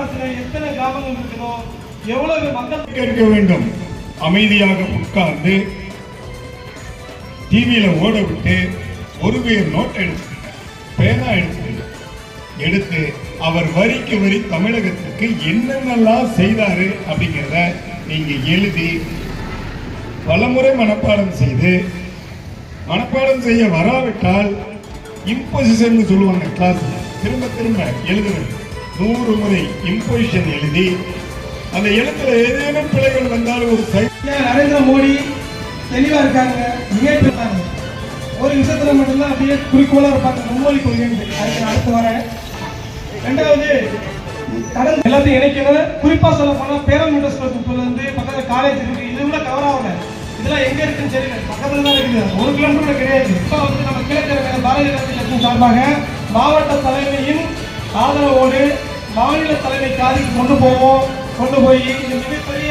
வட்டாரத்துல எத்தனை கிராமங்கள் இருக்குதோ எவ்வளவு மக்கள் கேட்க வேண்டும். அமைதியாக உட்கார்ந்து டிவியில ஓட விட்டு ஒரு பேர் நோட் எடுத்து பேனா எடுத்து எடுத்து அவர் வரிக்கு வரி தமிழகத்துக்கு என்னென்னலாம் செய்தாரு அப்படிங்கிறத நீங்க எழுதி பலமுறை மனப்பாடம் செய்து மனப்பாடம் செய்ய வராவிட்டால் இம்போசிஷன் சொல்லுவாங்க கிளாஸ் திரும்ப திரும்ப எழுதுறது நூறு முறை இம்போசிஷன் எழுதி அந்த இடத்துல ஏதேனும் பிழைகள் வந்தாலும் ஒரு நரேந்திர மோடி தெளிவா இருக்காங்க நிகழ்த்தாங்க ஒரு விஷயத்துல மட்டும்தான் அப்படியே குறிக்கோளா இருப்பாங்க மும்மொழி கொள்கை அதுக்கு அடுத்து வரேன். ரெண்டாவது கடல் எல்லாத்தையும் இணைக்கணும். குறிப்பா சொல்ல போனா பேரமிட்ட ஸ்கூல்ல இருந்து பக்கத்துல காலேஜ் இருக்கு. இது கூட கவர் ஆகல. இதெல்லாம் எங்க இருக்குன்னு தெரியல. பக்கத்துல தான் இருக்குது. ஒரு கிலோமீட்டர் கூட கிடையாது. இப்போ வந்து நம்ம கிழக்கு பாரதிய ஜனதா கட்சியின் சார்பாக மாவட்ட தலைமையின் ஆதரவோடு மாநில தலைமை காதிக்கு கொண்டு போவோம். கொண்டு போய் இது மிகப்பெரிய